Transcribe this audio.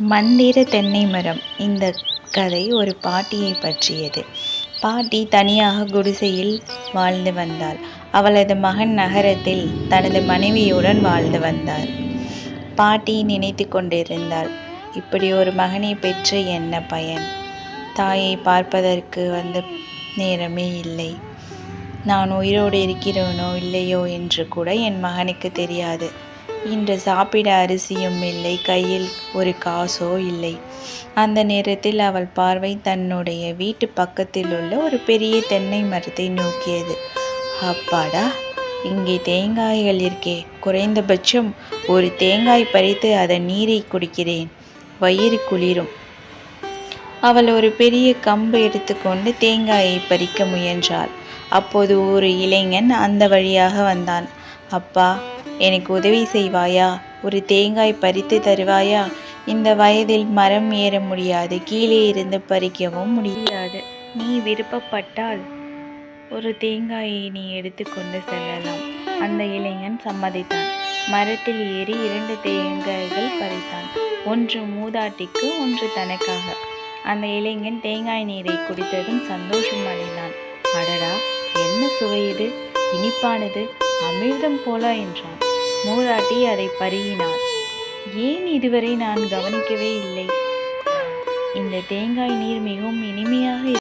மந்திர தென்னை மரம். இந்த கதை ஒரு பாட்டியை பற்றியது. பாட்டி தனியாக குடிசையில் வாழ்ந்து வந்தாள். அவளது மகன் நகரத்தில் தனது மனைவியுடன் வாழ்ந்து வந்தார். பாட்டி நினைத்து கொண்டிருந்தாள் இப்படி ஒரு மகனை பெற்று என்ன பயன்? தாயை பார்ப்பதற்கு வந்த நேரமே இல்லை. நான் உயிரோடு இருக்கிறேனோ இல்லையோ என்று கூட என் மகனுக்கு தெரியாது. இன்று சாப்பிட அரிசியும் இல்லை கையில் ஒரு காசோ இல்லை. அந்த நேரத்தில் அவள் பார்வை தன்னுடைய வீட்டு பக்கத்தில் உள்ள ஒரு பெரிய தென்னை மரத்தை நோக்கியது. அப்பாடா இங்கே தேங்காய்கள் இருக்கே. குறைந்தபட்சம் ஒரு தேங்காய் பறித்து அதன் நீரை குடிக்கிறேன். வயிறு குளிரும். அவள் ஒரு பெரிய கம்பு எடுத்துக்கொண்டு தேங்காயை பறிக்க முயன்றாள். அப்போது ஒரு இளைஞன் அந்த வழியாக வந்தான். அப்பா எனக்கு உதவி செய்வாயா? ஒரு தேங்காய் பறித்து தருவாயா? இந்த வயதில் மரம் ஏற முடியாது. கீழே இருந்து பறிக்கவும் முடியாது. நீ விருப்பப்பட்டால் ஒரு தேங்காயை நீ எடுத்துக்கொண்டு செல்லலாம். அந்த இளைஞன் சம்மதித்தான். மரத்தில் ஏறி இரண்டு தேங்காய்கள் பறித்தான். ஒன்று மூதாட்டிக்கு ஒன்று தனக்காக. அந்த இளைஞன் தேங்காய் நீரை குடித்ததும் சந்தோஷம் அடைந்தான். அடடா என்ன சுவை இது? இனிப்பானது? அமிர்தம் போல என்றான். மூதாட்டி அதை பருகினார் ஏன் இதுவரை நான் கவனிக்கவே இல்லை? இந்த தேங்காய் நீர் மிகவும் இனிமையாக